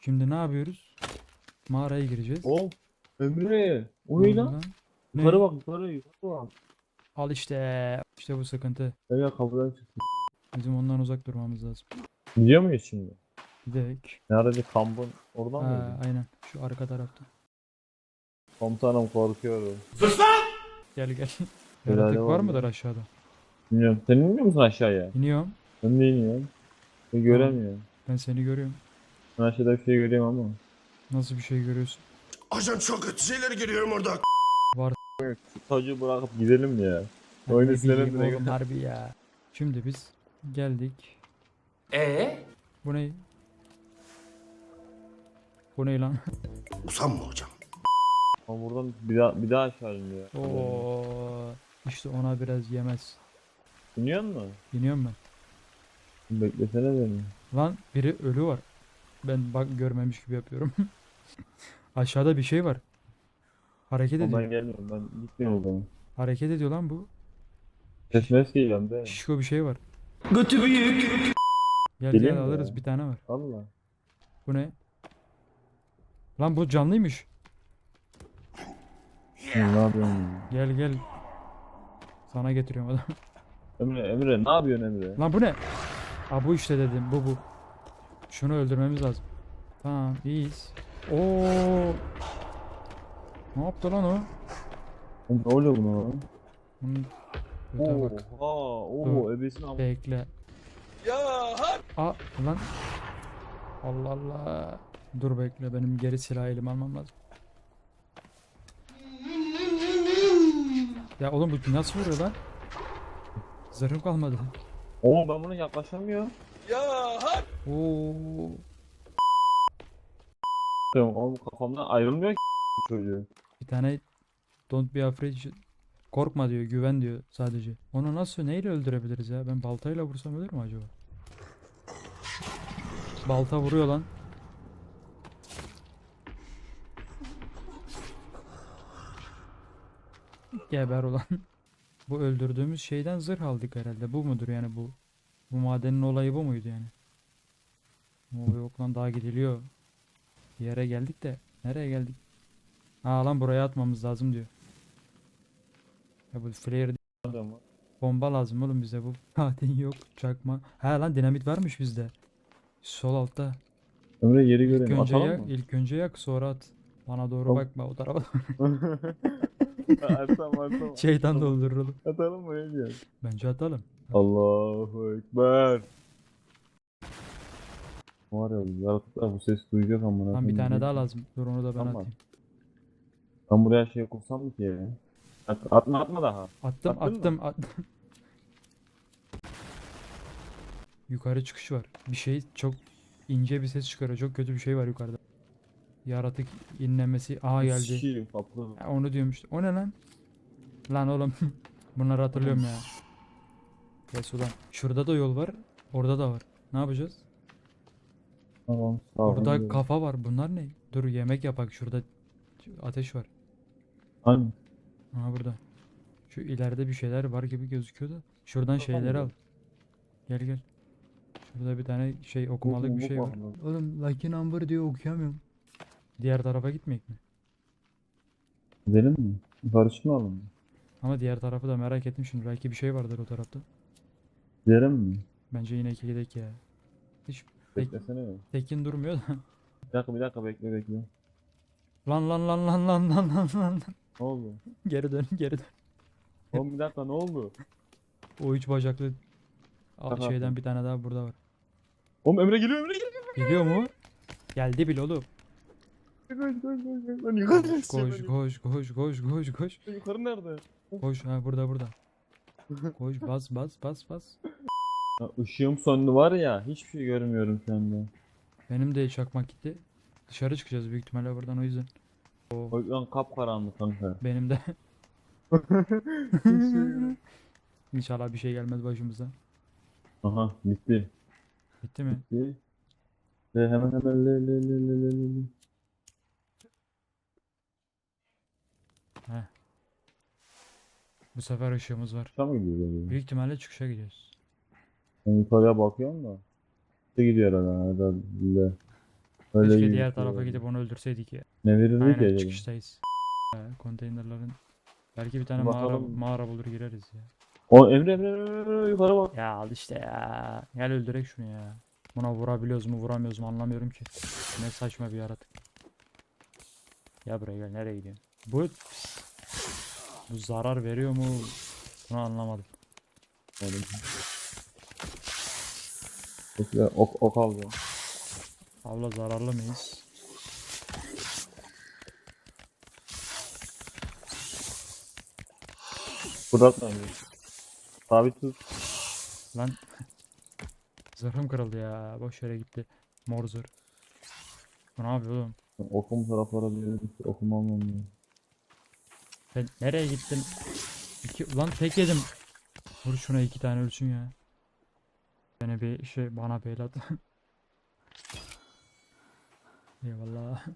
Şimdi ne yapıyoruz? Mağaraya gireceğiz. Oh. Emre. O Ne lan? Ne? Yukarı bak yukarı yukarı bak. Al işte. İşte bu sıkıntı. Evet kapıdan çıktı. Bizim ondan uzak durmamız lazım. Gidiyor muyuz şimdi? Gidelim. Nerede kampın? Oradan Ha, mı? aynen. Şu arka tarafta. Komutanım korkuyorum. Gel gel. Helal Yaratık var olsun. mıdır aşağıda? Bilmiyorum. Sen inmiyor musun aşağıya? İniyorum. Ben de iniyorum. Ben göremiyorum. Ben seni görüyorum. Ben aşağıda bir şey görüyorum ama. Nasıl bir şey görüyorsun? Ajan çok kötü şeyler görüyorum orada. Şu tacı bırakıp gidelim ya. Ben Oyunu silelim direkt. oğlum harbi ya. Şimdi biz geldik. Ee? Bu ne? Bu ne lan? Usanma hocam. Ama buradan bir daha, bir daha aşağı iniyor. Oo. İşte ona biraz yemez. İniyor mu? İniyorum ben. Beklesene beni. Lan biri ölü var. Ben bak görmemiş gibi yapıyorum. Aşağıda bir şey var. Hareket ediyor. ben gelmiyorum. Ben gitmiyorum o zaman. Hareket ediyor lan bu. Ses mes geliyorum de. Şişko bir şey var. Götü büyük. Gel gel alırız ya? bir tane var. Valla. Bu ne? Lan bu canlıymış. Ne yapıyorsun? Gel gel. Sana getiriyorum adam. Emre, Emre ne yapıyorsun Emre? Lan bu ne? Ha bu işte dedim bu bu. Şunu öldürmemiz lazım. Tamam iyiyiz. Oo. Ne yaptı lan o? Ne oluyor buna lan? Bunun öte bak. Oho, ebesin am- Bekle. Aa lan. Allah Allah. Dur bekle benim geri silah elime almam lazım. Ya oğlum bu nasıl vuruyor lan? Zırhım kalmadı. Oğlum ben buna yaklaşamıyorum. Oo. Oğlum kafamdan ayrılmıyor ki çocuğu. Bir tane don't be afraid korkma diyor, güven diyor sadece. Onu nasıl neyle öldürebiliriz ya? Ben baltayla vursam ölür mü acaba? Balta vuruyor lan. Geber ulan. Bu öldürdüğümüz şeyden zırh aldık herhalde. Bu mudur yani bu? Bu madenin olayı bu muydu yani? Oo yok lan daha gidiliyor. Bir yere geldik de nereye geldik? Ha lan buraya atmamız lazım diyor. Ya bu flare Adamı. bomba lazım oğlum bize bu. Zaten yok çakma. Ha lan dinamit varmış bizde. Sol altta. Emre yeri İlk görelim. önce Atalım yak, mı? ilk önce yak sonra at. Bana doğru Tamam. bakma o tarafa. Atam atam. Şeytan doldurur oğlum. Atalım mı ne diyorsun? Bence atalım. Allahu Ekber. Var ya yaratıklar bu ses duyacak ama. Lan bir tane daha lazım. Dur onu da ben Tamam. atayım. Ben buraya şey kursam mı ki ya? At, atma atma daha. Attım Attın mı? attım attım. Yukarı çıkış var. Bir şey çok ince bir ses çıkarıyor. Çok kötü bir şey var yukarıda. Yaratık inlemesi. Aha geldi. Kaplı. Ha, onu diyorum işte. O ne lan? Lan oğlum. Bunları hatırlıyorum ya. Yes ulan. Şurada da yol var. Orada da var. Ne yapacağız? Tamam. sağ ol, Orada Emre. kafa var. Bunlar ne? Dur yemek yapak. Şurada ateş var. Hani? Aha burada. Şu ileride bir şeyler var gibi gözüküyor da. Şuradan şeyleri al. Gel gel. Şurada bir tane şey okumalık bir şey var. Oğlum Lucky Number diyor okuyamıyorum. Diğer tarafa gitmeyek mi? Gidelim mi? Çıkmayalım mı? Ama diğer tarafı da merak ettim şimdi. Belki bir şey vardır o tarafta. Gidelim mi? Bence yine iki gidek ya. Hiç. Beklesene ya. tekin durmuyor da. Bir dakika bir dakika bekle bekle. Lan lan lan lan lan lan lan lan. Ne oldu? Geri dön geri dön. Oğlum bir dakika ne oldu? O üç bacaklı Tamam. şeyden bir tane daha burada var. Oğlum Emre geliyor Emre geliyor. Geliyor mu? Geldi bile oğlum. Koş koş koş koş. Lan yukarı Koş koş koş koş koş koş. Yukarı nerede? Koş ha burada burada. Koş bas bas bas bas. Ya ışığım söndü var ya hiçbir şey görmüyorum şu anda. Benim de çakmak gitti. Dışarı çıkacağız büyük ihtimalle buradan o yüzden. O yüzden kapkaranlık kanka. Benim de. İnşallah bir şey gelmez başımıza. Aha bitti. Bitti mi? Bitti. Ve hemen hemen le le le le le le le. Heh. Bu sefer ışığımız var. Aşağı mı gidiyor böyle? Büyük ihtimalle çıkışa gidiyoruz. Ben yukarıya bakıyorum da. İşte gidiyor herhalde. herhalde. Öyle Keşke diğer tarafa gidip onu öldürseydik ya. Ne verirdi ki Aynen acaba? çıkıştayız. He, konteynerların. Belki bir tane mağara, Bakalım. mağara bulur gireriz ya. O Emre Emre Emre, Emre, yukarı bak. Ya al işte ya. Gel öldürek şunu ya. Buna vurabiliyoruz mu vuramıyoruz mu anlamıyorum ki. Ne saçma bir yaratık. Ya buraya gel nereye gidiyorsun? Bu bu zarar veriyor mu? Bunu anlamadım. Oğlum. Bekle ok, ok aldı. Abla zararlı mıyız? Fırlatma Emre. Sabit tut. Lan zırhım kırıldı ya. Boş yere gitti. Mor zırh. Bu ne yapıyor oğlum? Okum taraflara bir yere gitti. Okum almam lazım. Ben nereye gittim? İki, lan tek yedim. Vur şuna iki tane ölsün ya. Beni bir şey bana beylat. Eyvallah.